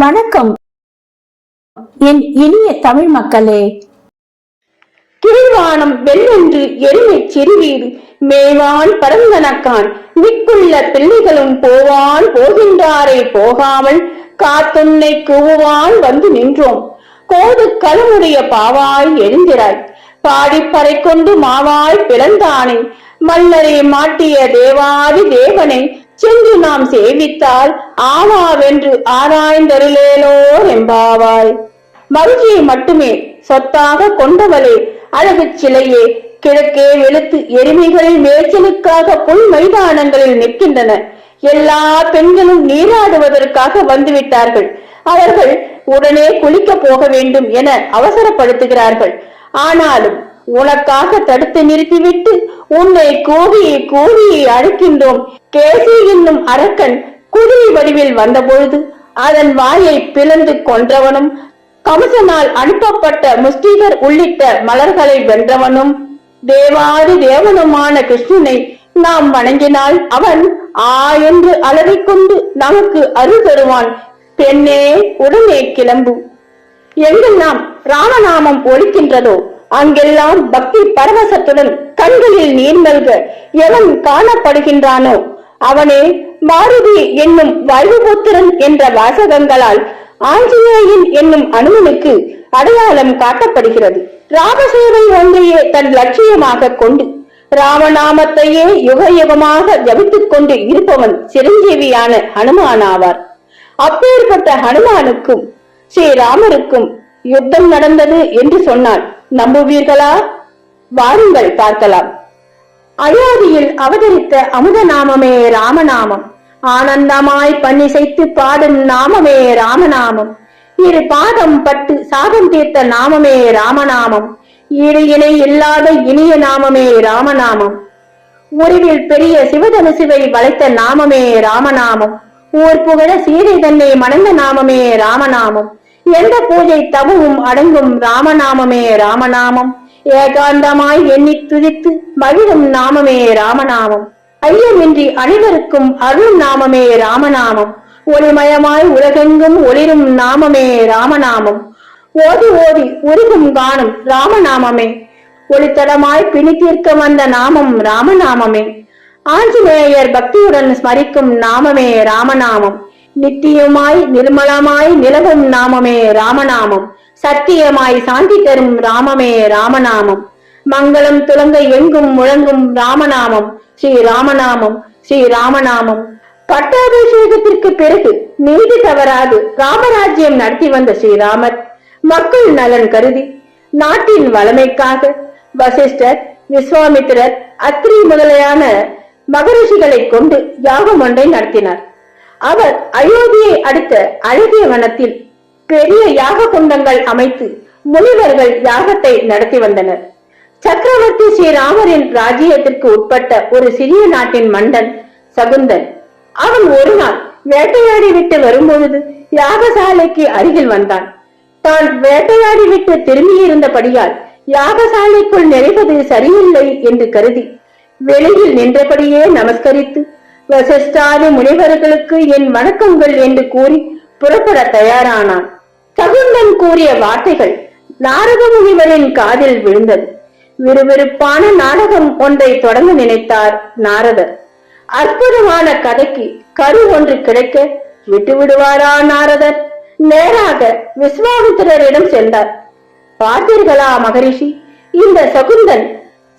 வணக்கம். என் இனிய தமிழ் மக்களே. கீழ்வானம் வெள்ளென்று எருமை சிறுவீடு மேவான் பரந்தனக்கான். மிக்குள்ள பிள்ளைகளும் போவான் போகின்றாரே போகாமல் காத்துன்னை கூவுவான் வந்து நின்றோம். கோது களமுடைய பாவாய் எழுந்திராய். பாடிப்பறை கொண்டு மாவாய் பிளந்தானை. மல்லரை மாட்டிய தேவாதி தேவனை சென்று நாம் சேவித்தால் ஆவாவென்று ஆராய்ந்தருளேலோ எம்பாவாய் மருதியை மட்டுமே சொத்தாக கொண்டவளே அழகு சிலையே கிழக்கே வெளுத்து எருமைகளில் மேய்ச்சலுக்காக புல் மைதானங்களில் நிற்கின்றன. எல்லா பெண்களும் நீராடுவதற்காக வந்துவிட்டார்கள். அவர்கள் உடனே குளிக்க போக வேண்டும் என அவசரப்படுத்துகிறார்கள். ஆனாலும் உனக்காக தடுத்து நிறுத்திவிட்டு உன்னை கோவியை கோவியை அழைக்கின்றோம். கேசி என்னும் அரக்கன் குதிரை வடிவில் வந்தபொழுது அதன் வாயை பிளந்து கொன்றவனும் கம்சனால் அனுப்பப்பட்ட முஸ்டிகர் உள்ளிட்ட மலர்களை வென்றவனும் தேவாதி தேவனுமான கிருஷ்ணனை நாம் வணங்கினால் அவன் ஆ என்று அலறிக்கொண்டு நமக்கு அருள் தருவான். பெண்ணே உடனே கிளம்பு. எங்கெல்லாம் ராமநாமம் ஒழிக்கின்றதோ அங்கெல்லாம் பக்தி பரவசத்துடன் கண்களில் நீர்மல்க எவன் காணப்படுகின்றானோ அவனே மாருதி என்னும் வாயுபுத்திரன் என்ற வாசகங்களால் ஆஞ்சநேயன் என்னும் அனுமனுக்கு அடையாளம் காட்டப்படுகிறது. ராமசேவை ஒன்றையே தன் லட்சியமாக கொண்டு ராமநாமத்தையே யுக யுகமாக ஜபித்துக் கொண்டு இருப்பவன் சிரஞ்சீவியான ஹனுமானாவார் அப்பேற்பட்ட ஹனுமானுக்கும் ஸ்ரீராமருக்கும் யுத்தம் நடந்தது என்று சொன்னான் நம்புவீர்களா? வாருங்கள் பார்க்கலாம். அயோத்தியில் அவதரித்த அமுத நாமமே ராமநாமம். ஆனந்தமாய் பன்னிசைத்து பாடும் நாமமே ராமநாமம். இரு பாதம் பட்டு சாபம் தீர்த்த நாமமே ராமநாமம். ஈடு இணை இல்லாத இனிய நாமமே ராமநாமம். உருவில் பெரிய சிவதனுசுவை வளைத்த நாமமே ராமநாமம். ஊர் புகழ சீதை தன்னை மணந்த நாமமே ராமநாமம். எந்த பூஜை தவவும் அடங்கும் ராமநாமமே ராமநாமம். ஏகாந்தமாய் எண்ணி துதித்து மகிழும் நாமமே ராமநாமம். ஐயமின்றி அனைவருக்கும் அருள் நாமமே ராமநாமம். ஒளிமயமாய் உலகெங்கும் ஒளிரும் நாமமே ராமநாமம். ஓதி ஓதி உருகும் காணும் ராமநாமமே. ஒளித்தடமாய் பிணி தீர்க்க வந்த நாமம் ராமநாமமே. ஆஞ்சநேயர் பக்தியுடன் ஸ்மரிக்கும் நாமமே ராமநாமம். நித்தியமாய் நிர்மலமாய் நிலவும் நாமமே ராமநாமம். சத்தியமாய் சாந்தி தரும் ராமமே ராமநாமம். மங்களம் துலங்க எங்கும் முழங்கும் ராமநாமம். ஸ்ரீ ராமநாமம் ஸ்ரீ ராமநாமம். பட்டாபிஷேகத்திற்கு பிறகு நீதி தவறாது ராமராஜ்யம் நடத்தி வந்த ஸ்ரீராமர். மக்கள் நலன் கருதி நாட்டின் வளமைக்காக வசிஷ்டர் விஸ்வாமித்திரர் அத்ரி முதலையான மகரிஷிகளை கொண்டு யாகம் ஒன்றை நடத்தினார். அவர் அயோத்தியை அடுத்த அழகிய வனத்தில் பெரிய யாக குண்டங்கள் அமைத்து முனிவர்கள் யாகத்தை நடத்தி வந்தனர். சக்கரவர்த்தி ஸ்ரீராமரின் ராஜ்யத்திற்கு உட்பட்ட ஒரு சிறிய நாட்டின் மன்னன் சகுந்தன். அவன் ஒரு நாள் வேட்டையாடி விட்டு வரும்பொழுது யாகசாலைக்கு அருகில் வந்தான். தான் வேட்டையாடி விட்டு திரும்பியிருந்தபடியால் யாகசாலைக்குள் நிறைவது சரியில்லை என்று கருதி வெளியில் நின்றபடியே நமஸ்கரித்து வசிஷ்டாதி முனிவர்களுக்கு என் வணக்கங்கள் என்று கூறி புறப்பட தயாரானான். சகுந்தன் கூறிய வார்த்தைகள் நாரக முனிவரின் காதில் விழுந்தது. விறுவிறுப்பான நாடகம் ஒன்றை தொடங்க நினைத்தார் நாரதர். அற்புதமான கதைக்கு கரு ஒன்று கிடைக்க விட்டு விடுவாரா நாரதர்? நேராக விஸ்வாமித்திரரிடம் சென்றார். பார்த்தீர்களா மகரிஷி? இந்த சகுந்தன்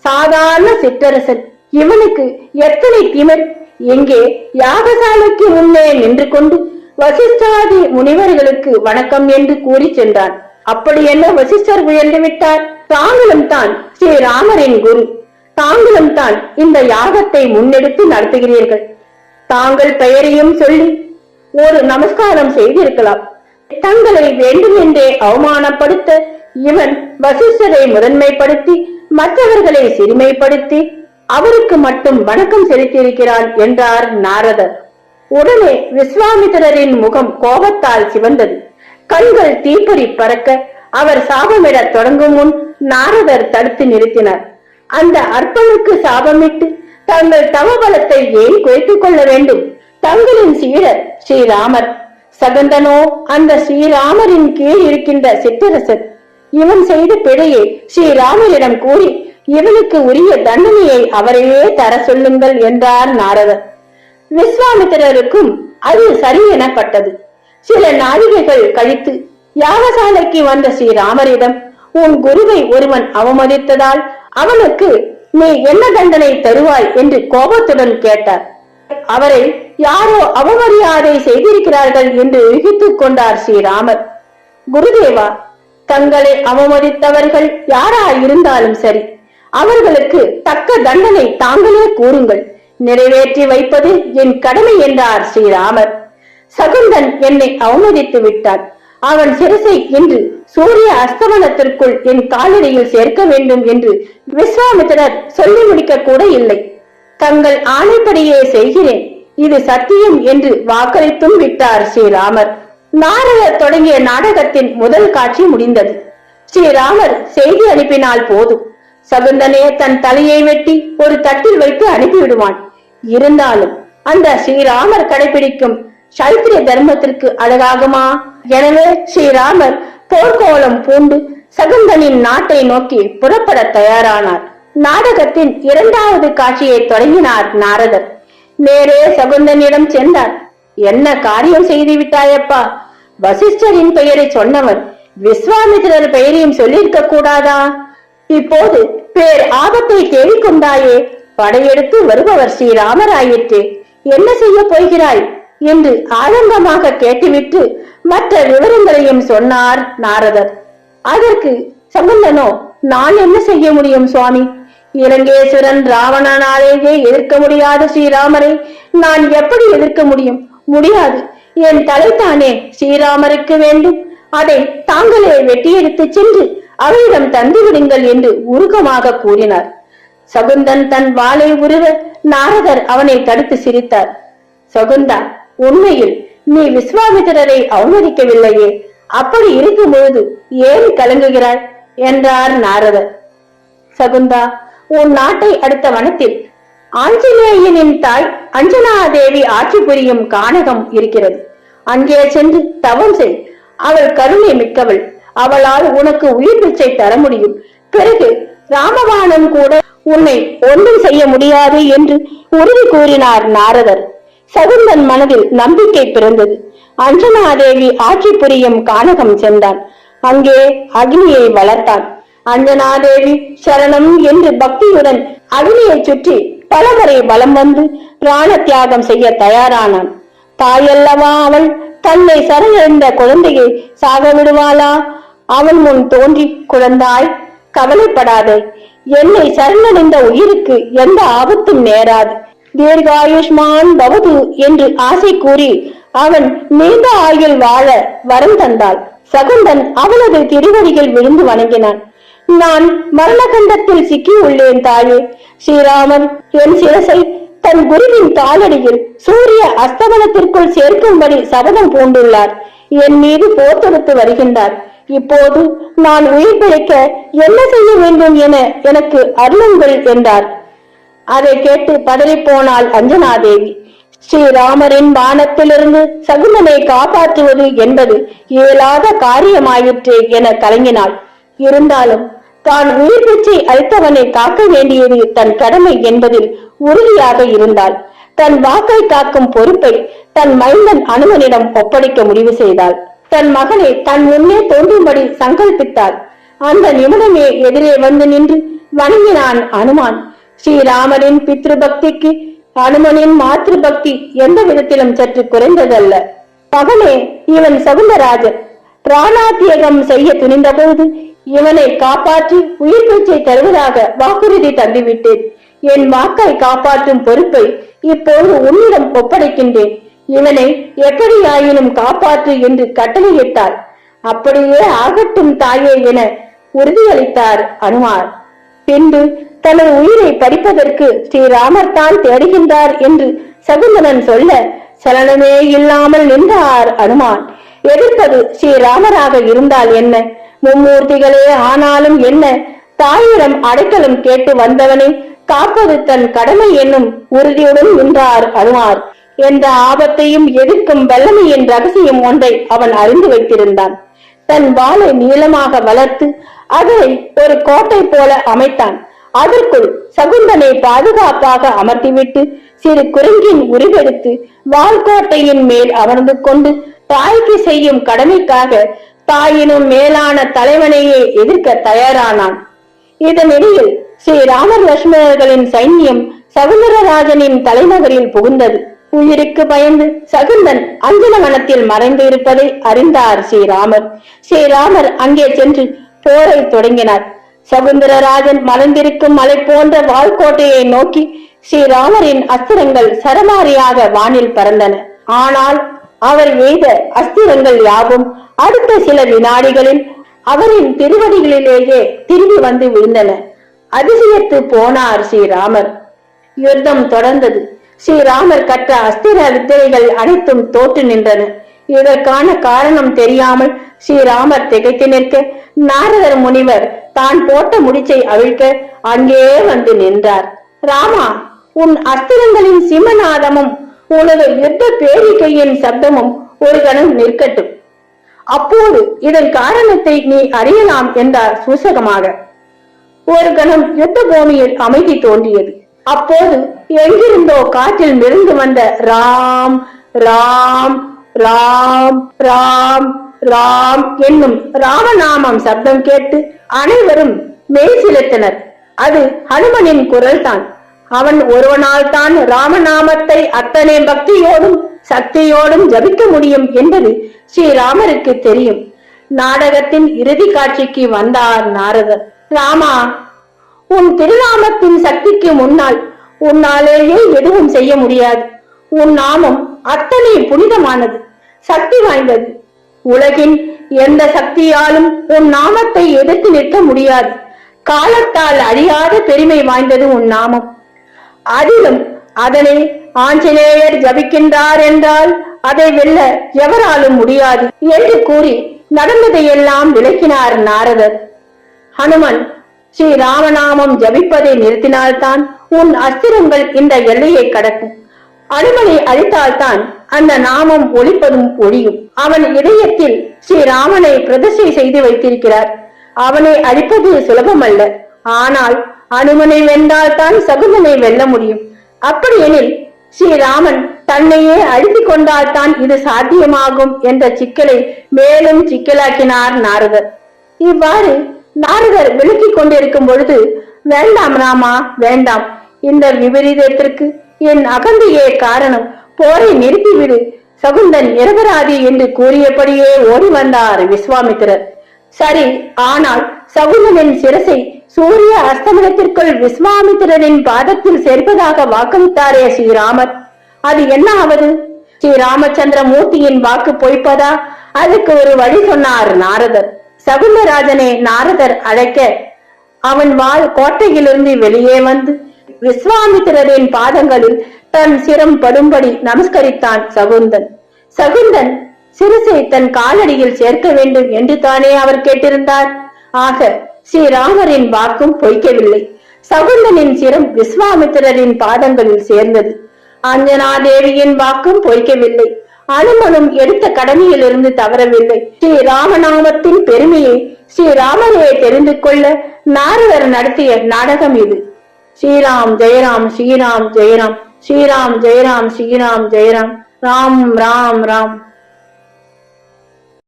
சாதாரண சிற்றரசன். இவனுக்கு எத்தனை திமிர்? இங்கே யாகசாலைக்கு முன்னே நின்று கொண்டு வசிஷ்டாதி முனிவர்களுக்கு வணக்கம் என்று கூறி சென்றான். அப்படி என்ன வசிஷ்டர் உயர்ந்து விட்டார்? தாங்களும் தான் ஸ்ரீ ராமரின் குரு. தாங்களும் தான் இந்த யாகத்தை முன்னெடுத்து நடத்துகிறீர்கள். தாங்கள் பெயரையும் சொல்லி ஒரு நமஸ்காரம் செய்திருக்கலாம். தங்களை வேண்டுமென்றே அவமானப்படுத்த இவன் வசிஷ்டரை முதன்மைப்படுத்தி மற்றவர்களை சிறுமைப்படுத்தி அவருக்கு மட்டும் வணக்கம் செலுத்தியிருக்கிறான் என்றார் நாரதர். உடனே விஸ்வாமித்திரரின் முகம் கோபத்தால் சிவந்தது. கண்கள் தீப்பொறி பறக்க அவர் சாபமிடத் தொடங்கும் முன் நாரதர் தடுத்து நிறுத்தினார். அந்த அற்பனுக்கு சாபமிட்டு தங்கள் தவபலத்தை ஏன் குறைத்துக் கொள்ள வேண்டும்? தங்களின் சீடர் ஸ்ரீராமர். சகந்தனோ அந்த ஸ்ரீராமரின் கீழ் இருக்கின்ற சித்தரசர் இவன் செய்த பிழையை ஸ்ரீராமரிடம் கூறி இவனுக்கு உரிய தண்டனையை அவரையே தர சொல்லுங்கள் என்றார் நாரதர். விஸ்வாமித்திரருக்கும் அது சரி எனப்பட்டது. சில நாழிகைகள் கழித்து யாகசாலைக்கு வந்த ஸ்ரீராமரிடம் உன் குருவை ஒருவன் அவமதித்ததால் அவனுக்கு நீ என்ன தண்டனை தருவாய்? என்று கோபத்துடன் கேட்டார். அவரை யாரோ அவமரியாதை செய்திருக்கிறார்கள் என்று யூகித்துக் கொண்டார் ஸ்ரீராமர். குருதேவா தங்களை அவமதித்தவர்கள் யாரா இருந்தாலும் சரி அவர்களுக்கு தக்க தண்டனை தாங்களே கூறுங்கள். நிறைவேற்றி வைப்பது என் கடமை என்றார் ஸ்ரீராமர். சகுந்தன் என்னை அவமதித்து விட்டான் அவன் சிரசை இன்று சூரிய அஸ்தமனத்திற்குள் என் காலடியில் சேர்க்க வேண்டும் என்று விஸ்வாமித்திரர் சொல்லி முடிக்க கூட இல்லை. தங்கள் ஆணைப்படியே செய்கிறேன். இது சத்தியம் என்று வாக்களித்தும் விட்டார் ஸ்ரீராமர். நாரதர் தொடங்கிய நாடகத்தின் முதல் காட்சி முடிந்தது. ஸ்ரீராமர் செய்தி அனுப்பினால் போதும். சகுந்தனே தன் தலையை வெட்டி ஒரு தட்டில் வைத்து அனுப்பிவிடுவான். இருந்தாலும் அந்த ஸ்ரீராமர் கடைபிடிக்கும் சைத்திரிய தர்மத்திற்கு அழகாகுமா? எனவே ஸ்ரீராமர் போர்க்கோலம் பூண்டு சகுந்தனின் நாட்டை நோக்கி புறப்பட தயாரானார். நாடகத்தின் இரண்டாவது காட்சியை தொடங்கினார் நாரதர். நேரே சகுந்தனிடம் சென்றார். என்ன காரியம் செய்து விட்டாயப்பா வசிஷ்டரின் பெயரை சொன்னவன் விஸ்வாமித்திரர் பெயரையும் சொல்லியிருக்க கூடாதா? இப்போது பேர் ஆபத்தை தேடிக்கொண்டாயே படையெடுத்து வருபவர் ஸ்ரீராமராயிற்று. என்ன செய்ய போகிறாய்? என்று ஆரம்பமாக கேட்டுவிட்டு மற்ற விவரங்களையும் சொன்னார் நாரதர். அதற்கு சம்பந்தனோ நான் என்ன செய்ய முடியும் சுவாமி? இலங்கேஸ்வரன் ராவணனாலேயே எதிர்க்க முடியாத ஸ்ரீராமரை. நான் எப்படி எதிர்க்க முடியும்? முடியாது. என் தலைத்தானே ஸ்ரீராமருக்கு வேண்டும். அதை தாங்களே வெட்டியெடுத்து சென்று அவரிடம் தந்து விடுங்கள் என்று உருக்கமாக கூறினார். சகுந்தன் தன் வாளை உருவ நாரதர் அவனை தடுத்து சிரித்தார். சகுந்தா உண்மையில் நீ விஸ்வாமித்திரரை அவமதிக்கவில்லையே அப்படி இருக்கும் பொழுது ஏன் கலங்குகிறாய் என்றார் நாரதர். சகுந்தா உன் நாட்டை அடுத்த வனத்தில் ஆஞ்சநேயனின் தாய் அஞ்சனா தேவி ஆட்சி புரியும் கானகம் இருக்கிறது. அங்கே சென்று தவம் செய் அவள் கருணை மிக்கவள். அவளால் உனக்கு உயிர் பிச்சை தர முடியும். பிறகு ராமபாணன் கூட உன்னை ஒன்றும் செய்ய முடியாது என்று உறுதி கூறினார் நாரதர். சகுந்தன் மனதில் நம்பிக்கை பிறந்தது. அஞ்சனாதேவி ஆட்சி புரியும் கானகம் சென்றான். அங்கே அக்னியை வளர்த்தான். அஞ்சனாதேவி சரணம் என்று பக்தியுடன் அக்னியை சுற்றி பலமுறை வலம் வந்து பிராண தியாகம் செய்ய தயாரானான். தாயல்லவா அவள் தன்னை சரணடைந்த குழந்தையை சாக விடுவாளா அவன் முன் தோன்றி குழந்தாய் கவலைப்படாதே. என்னை சரணடைந்த உயிருக்கு எந்த ஆபத்தும் நேராது. தீர்காயுஷ்மான் பவது என்று ஆசை கூறி அவன் நீண்ட ஆயுள் வாழ வரம் தந்தாள். சகுந்தன் அவளது திருவடியில் விழுந்து வணங்கினான். நான் மரணகண்டத்தில் சிக்கி உள்ளேன் தாயே. ஸ்ரீராமன் என் சிரசை தன் குருவின் காலடியில் சூரிய அஸ்தமனத்திற்குள் சேர்க்கும்படி சபதம் பூண்டுள்ளார். என் மீது போர் தொடுத்து வருகின்றார். இப்போது நான் உயிர் பிழைக்க என்ன செய்ய வேண்டும் என எனக்கு அருளுங்கள் என்றார். அதை கேட்டு பதறிப்போனாள் அஞ்சனாதேவி. ஸ்ரீராமரின் வானத்திலிருந்து சகுந்தனை காப்பாற்றுவது என்பது இயலாத காரியமாயிற்று என கலங்கினாள். இருந்தாலும் தான் உயிர் பிச்சை அளித்தவனை காக்க வேண்டியது தன் கடமை என்பதில் உறுதியாக இருந்தாள். தன் வாக்கை காக்கும் பொறுப்பை தன் மைந்தன் அனுமனிடம் ஒப்படைக்க முடிவு செய்தாள். தன் மகனை தன் முன்னே தோன்றும்படி சங்கல்பித்தாள். அந்த நிமிடமே எதிரே வந்து நின்று வணங்கினான் அனுமான். ஸ்ரீராமனின் பித்ரு பக்திக்கு அனுமனின் மாத்ரு பக்தி எந்த விதத்திலும் சற்று குறைந்ததல்ல. மகனே இவன் சகுந்தராஜன் பிராணாத்தியகம் செய்ய துணிந்தபோது இவனை காப்பாற்றி உயிர் பிச்சை தருவதாக வாக்குறுதி தந்துவிட்டேன். என் வாக்கை காப்பாற்றும் பொறுப்பை இப்போது உன்னிடம் ஒப்படைக்கின்றேன். இவனை எப்படியாயினும் காப்பாற்று என்று கட்டளையிட்டார் அப்படியே ஆகட்டும் தாயே என உறுதியளித்தார் அனுமார். பின்பு தனது உயிரை பறிப்பதற்கு ஸ்ரீராமர் தான் தேடுகின்றார் என்று சகுந்தனன் சொல்ல சலனமே இல்லாமல் நின்றார் அனுமான். எதிர்ப்பது ஸ்ரீராமராக இருந்தால் என்ன? மும்மூர்த்திகளே ஆனாலும் என்ன? தாயிடம் அடைக்கலம் கேட்டு வந்தவனை காப்பது தன் கடமை என்னும் உறுதியுடன் நின்றார் அனுமார். என்ற ஆபத்தையும் எதிர்க்கும் வல்லமையின் ரகசியம் ஒன்றை அவன் அறிந்து வைத்திருந்தான். தன் வாளை நீளமாக வளர்த்து அதை ஒரு கோட்டை போல அமைத்தான். அதற்குள் சகுந்தனை பாதுகாப்பாக அமர்த்திவிட்டு சிறு குரங்கின் உருவெடுத்து வால்கோட்டையின் மேல் அமர்ந்து கொண்டு தாய்க்கு செய்யும் கடமைக்காக தாயினும் மேலான தலைவனையே எதிர்க்க தயாரானான். இதனிடையில் ஸ்ரீ ராமர் லட்சுமணர்களின் சைன்யம் சகுந்தரராஜனின் தலைநகரில் புகுந்தது. உயிருக்கு பயந்து சகுந்தன் அஞ்சலவனத்தில் மறைந்து இருப்பதை அறிந்தார் ஸ்ரீராமர். ஸ்ரீராமர் அங்கே சென்று போரை தொடங்கினார். சகுந்தரராஜன் மறைந்திருக்கும் மலை போன்ற வால்கோட்டையை நோக்கி ஸ்ரீராமரின் அஸ்திரங்கள் சரமாரியாக வானில் பறந்தன. ஆனால் அவர் எய்த அஸ்திரங்கள் யாவும் அடுத்த சில வினாடிகளில் அவரின் திருவடிகளிலேயே திரும்பி வந்து விழுந்தன. அதிசயத்து போனார் ஸ்ரீராமர். யுத்தம் தொடர்ந்தது. ஸ்ரீராமர் கற்ற அஸ்திர வித்தைகள் அனைத்தும் தோற்று நின்றன. இதற்கான காரணம் தெரியாமல் ஸ்ரீராமர் திகைத்து நிற்க நாரதர் முனிவர் தான் போட்ட முடிச்சை அவிழ்க்க அங்கே வந்து நின்றார். ராமா உன் அஸ்திரங்களின் சிம்மநாதமும் உனது யுத்த பேரிக்கையின் சப்தமும் ஒரு கணம் நிற்கட்டும். அப்போது இதன் காரணத்தை நீ அறியலாம் என்றார் சூசகமாக. ஒரு கணம் யுத்த பூமியில் அமைதி தோன்றியது. அப்போது எங்கிருந்தோ காற்றில் மிருந்து வந்த ராம் ராம் ராம் ராம் ராம் என்னும் ராமநாமம் சப்தம் கேட்டு அனைவரும் மெய்சிலித்தனர். அது ஹனுமனின் குரல்தான். அவன் ஒருவனால் தான் ராமநாமத்தை அத்தனை பக்தியோடும் சக்தியோடும் ஜபிக்க முடியும் என்பது ஸ்ரீராமருக்கு தெரியும். நாடகத்தின் இறுதி காட்சிக்கு வந்தார் நாரதர். ராமா உன் திருநாமத்தின் சக்திக்கு முன்னால் உன்னாலேயே எதுவும் செய்ய முடியாது. உன் நாமம் அத்தனை புனிதமானது சக்தி வாய்ந்தது. உலகின் எந்த சக்தியாலும் உன் நாமத்தை எதிர்த்து நிற்க முடியாது. காலத்தால் அழியாத பெருமை வாய்ந்தது உன் நாமம். அதிலும் அதனை ஆஞ்சநேயர் ஜபிக்கின்றார் என்றால் அதை வெல்ல எவராலும் முடியாது என்று கூறி நடந்ததையெல்லாம் விளக்கினார் நாரதர். ஹனுமன் ஸ்ரீ ராமநாமம் ஜபிப்பதை நிறுத்தினால்தான் உன் அஸ்திரங்கள் இந்த எல்லையை கடக்கும். அனுமனை அழித்தால்தான் அந்த நாமம் ஒழிப்பதும் ஒழியும். அவன் இதயத்தில் ஸ்ரீராமனை பிரதிஷ்டை செய்து வைத்திருக்கிறார். அவனை அழிப்பது சுலபமல்ல. ஆனால் அனுமனை வென்றால்தான் சகுமனை வெல்ல முடியும். அப்படியெனில் ஸ்ரீராமன் தன்னையே அழித்துக் கொண்டால்தான் இது சாத்தியமாகும் என்ற சிக்கலை மேலும் சிக்கலாக்கினார் நாரதர். இவ்வாறு நாரதர் விளக்கிக் கொண்டிருக்கும் பொழுது வேண்டாம் ராமா வேண்டாம். இந்த விபரீதத்திற்கு என் அகந்தையே காரணம். போரை நிறுத்திவிடு. சகுந்தன் நிரபராதி என்று கூறியபடியே ஓடி வந்தார் விஸ்வாமித்திரர். சரி ஆனால் சகுந்தனின் சிரசை சூரிய அஸ்தமனத்திற்குள் விஸ்வாமித்திரரின் பாதத்தில் சேர்ப்பதாக வாக்களித்தாரே ஸ்ரீராமர். அது என்ன ஆவது? ஸ்ரீ ராமச்சந்திர மூர்த்தியின் வாக்கு பொய்ப்பதா? அதுக்கு ஒரு வழி சொன்னார் நாரதர். சகுந்தராஜனை நாரதர் அழைக்க அவன் வாழ் கோட்டையிலிருந்து வெளியே வந்து விஸ்வாமித்திரரின் பாதங்களில் தன் சிரம் படும்படி நமஸ்கரித்தான் சகுந்தன். சகுந்தன் சிறுசை தன் காலடியில் சேர்க்க வேண்டும் என்று தானே அவர் கேட்டிருந்தார். ஆக ஸ்ரீராமரின் வாக்கும் பொய்க்கவில்லை. சகுந்தனின் சிரம் விஸ்வாமித்திரரின் பாதங்களில் சேர்ந்தது. அஞ்சனா தேவியின் வாக்கும் பொய்க்கவில்லை. அனுமனும் எடுத்த கடமையிலிருந்து தவறவில்லை. ஸ்ரீ ராமநாமத்தின் பெருமையை ஸ்ரீராமரே தெரிந்து கொள்ள நாரதர் நடத்திய நாடகம் இது. ஸ்ரீராம் ஜெயராம் ஸ்ரீராம் ஜெயராம் ஸ்ரீராம் ஜெயராம் ஸ்ரீராம் ஜெயராம். ராம் ராம் ராம்.